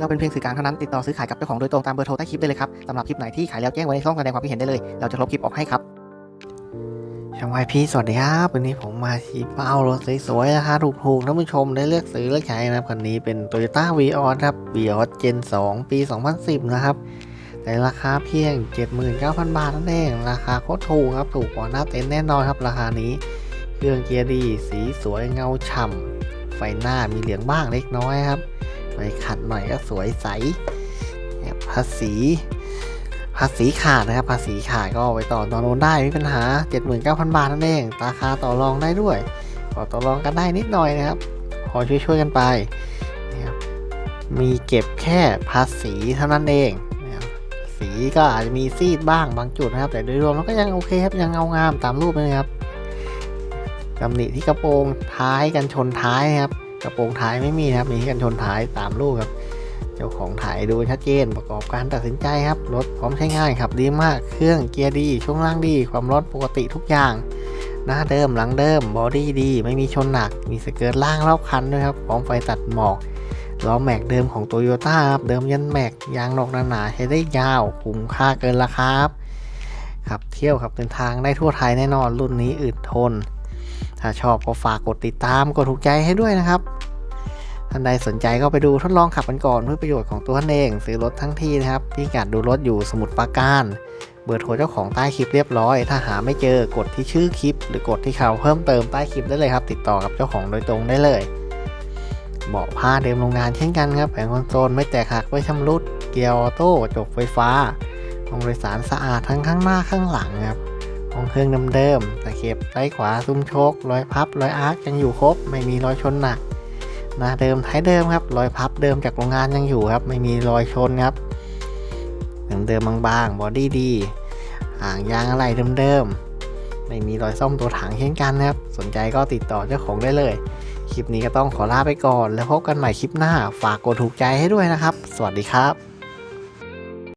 เราเป็นเพียงสื่อกลางเท่านั้นติดต่อซื้อขายกับเจ้าของโดยตรงตามเบอร์โทรใต้คลิปได้เลยครับสำหรับคลิปไหนที่ขายแล้วแจ้งไว้ในช่องแสดงความคิดเห็นได้เลย เราจะลบคลิปออกให้ครับช่างวายพี่สวัสดีครับ วันนี้ผมมาชี้เป้ารถสวยๆราคาถูกๆท่านผู้ชมได้เลือกซื้อเลือกใช้นะครับคันนี้เป็น Toyota v ีออครับ v ีออ Gen 2ปี 2010 นะครับแต่ราคาเพียง 79,000 บาทนั่นเอง ราคาโคตรถูกครับ ถูกกว่าหน้าเต็นท์แน่นอนครับ ราคานี้ เครื่องเกียร์ดี สีสวยเงาฉ่ำไฟหน้ามีเหลืองบ้างเล็กน้อยครับ ไฟขัดหน่อยก็สวยใสภาษี ภาษีขาดนะครับ ภาษีขาดก็ไปต่อตอนโน้นได้ไม่มีปัญหา 79,000 บาทนั่นเองราคาต่อรองได้ด้วยขอต่อรองกันได้นิดหน่อยนะครับพอช่วยๆกันไปนะครับมีเก็บแค่ภาษีเท่านั้นเองนะครับสีก็อาจจะมีซีดบ้างบางจุดนะครับ แต่โดยรวมแล้วก็ยังโอเคครับยังเงางามตามรูปเลยนะครับตำหนิที่กระโปรงท้ายกันชนท้ายครับ กระโปรงท้ายไม่มีนะครับ มีกันชนท้ายตามรูปครับ เจ้าของถ่ายดูชัดเจนประกอบการตัดสินใจครับ รถพร้อมใช้งานครับดีมาก เครื่องเกียร์ดี ช่วงล่างดี ความร้อนปกติทุกอย่าง หน้าเดิมหลังเดิม บอดี้ดี ไม่มีชนหนัก มีสเกิร์ตล่างรอบคันด้วยครับ พร้อมไฟตัดหมอก ล้อแม็กเดิมของโตโยต้าครับ เดิมยันแม็ก ยางนอกหนาๆใช้ได้ยาว คุ้มค่าเกินราคาครับ ขับเที่ยวขับเดินทางได้ทั่วไทยแน่นอน รุ่นนี้อึดทน ถ้าชอบก็ฝากกดติดตามกดถูกใจให้ด้วยนะครับท่านใดสนใจก็ไปดูทดลองขับกันก่อนเพื่อประโยชน์ของตัวท่านเองซื้อรถทั้งที่นะครับพี่กัดดูรถอยู่สมุดปราการเบอร์โทรเจ้าของใต้คลิปเรียบร้อย ถ้าหาไม่เจอกดที่ชื่อคลิป หรือกดที่ข่าวเพิ่มเติมใต้คลิปได้เลยครับ ติดต่อกับเจ้าของโดยตรงได้เลยเบาะผ้าเดิมโรงงานเช่นกันครับแผงคอนโซลไม่แตกหักไม่ชำรุด เกียร์ออโต้จบไฟฟ้าห้องโดยสารสะอาดทั้งข้างหน้าข้างหลังครับห้องเครื่องเดิม เข็บใต้ขวาซุ้มโชครอยพับรอยอาร์คยังอยู่ครบ ไม่มีรอยชนหนักหน้าเดิมท้ายเดิมครับรอยพับเดิมจากโรงงานยังอยู่ครับ ไม่มีรอยชนครับเดิมๆบางๆบอดี้ดีหางยางอะไรเดิมๆไม่มีรอยซ่อมตัวถังเช่นกันนะครับ สนใจก็ติดต่อเจ้าของได้เลย คลิปนี้ก็ต้องขอลาไปก่อน แล้วพบกันใหม่คลิปหน้า ฝากกดถูกใจให้ด้วยนะครับ สวัสดีครับ